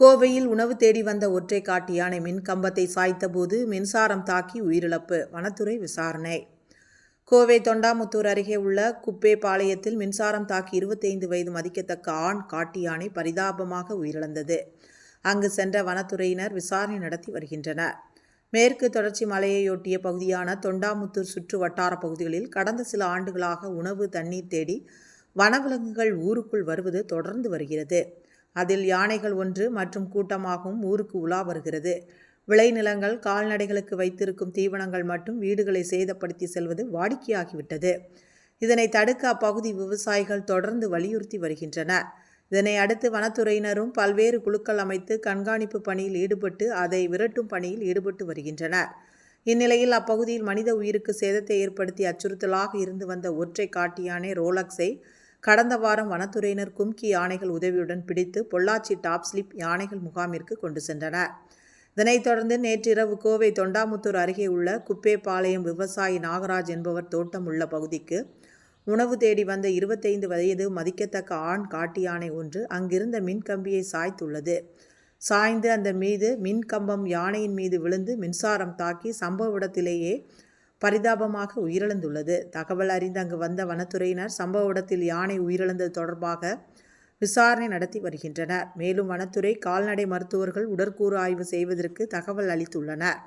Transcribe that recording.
கோவையில் உணவு தேடி வந்த ஒற்றை காட்டு யானை மின் கம்பத்தை சாய்த்தபோது மின்சாரம் தாக்கி உயிரிழப்பு. வனத்துறை விசாரணை. கோவை தொண்டாமுத்தூர் அருகே உள்ள குப்பேபாளையத்தில் மின்சாரம் தாக்கி இருபத்தைந்து வயது மதிக்கத்தக்க ஆண் காட்டு யானை பரிதாபமாக உயிரிழந்தது. அங்கு சென்ற வனத்துறையினர் விசாரணை நடத்தி வருகின்றனர். மேற்கு தொடர்ச்சி மலையையொட்டிய பகுதியான தொண்டாமுத்தூர் சுற்று வட்டார பகுதிகளில் கடந்த சில ஆண்டுகளாக உணவு தண்ணீர் தேடி வனவிலங்குகள் ஊருக்குள் வருவது தொடர்ந்து வருகிறது. அதில் யானைகள் ஒன்று மற்றும் கூட்டமாகவும் ஊருக்கு உலா வருகிறது. விளைநிலங்கள் கால்நடைகளுக்கு வைத்திருக்கும் தீவனங்கள் மட்டும் வீடுகளை சேதப்படுத்தி செல்வது வாடிக்கையாகிவிட்டது. இதனை தடுக்க அப்பகுதி விவசாயிகள் தொடர்ந்து வலியுறுத்தி வருகின்றனர் இதனை அடுத்து வனத்துறையினரும் பல்வேறு குழுக்கள் அமைத்து கண்காணிப்பு பணியில் ஈடுபட்டு அதை விரட்டும் பணியில் ஈடுபட்டு வருகின்றனர். இந்நிலையில் அப்பகுதியில் மனித உயிருக்கு சேதத்தை ஏற்படுத்தி அச்சுறுத்தலாக இருந்து வந்த ஒற்றை காட்டு யானை ரோலக்ஸை கடந்த வாரம் வனத்துறையினர் கும்கி யானைகள் உதவியுடன் பிடித்து பொள்ளாச்சி டாப் ஸ்லிப் யானைகள் முகாமிற்கு கொண்டு சென்றனர். இதனைத் தொடர்ந்து நேற்றிரவு கோவை தொண்டாமுத்தூர் அருகே உள்ள குப்பேபாளையம் விவசாயி நாகராஜ் என்பவர் தோட்டம் உள்ள பகுதிக்கு உணவு தேடி வந்த இருபத்தைந்து வயது மதிக்கத்தக்க ஆண் காட்டு யானை ஒன்று அங்கிருந்த மின்கம்பியை சாய்த்துள்ளது. சாய்ந்து அந்த மீது மின்கம்பம் யானையின் மீது விழுந்து மின்சாரம் தாக்கி சம்பவ இடத்திலேயே பரிதாபமாக உயிரிழந்துள்ளது. தகவல் அறிந்து அங்கு வந்த வனத்துறையினர் சம்பவ இடத்தில் யானை உயிரிழந்தது தொடர்பாக விசாரணை நடத்தி வருகின்றனர். மேலும் வனத்துறை கால்நடை மருத்துவர்கள் உடற்கூறு ஆய்வு செய்வதற்கு தகவல் அளித்துள்ளனர்.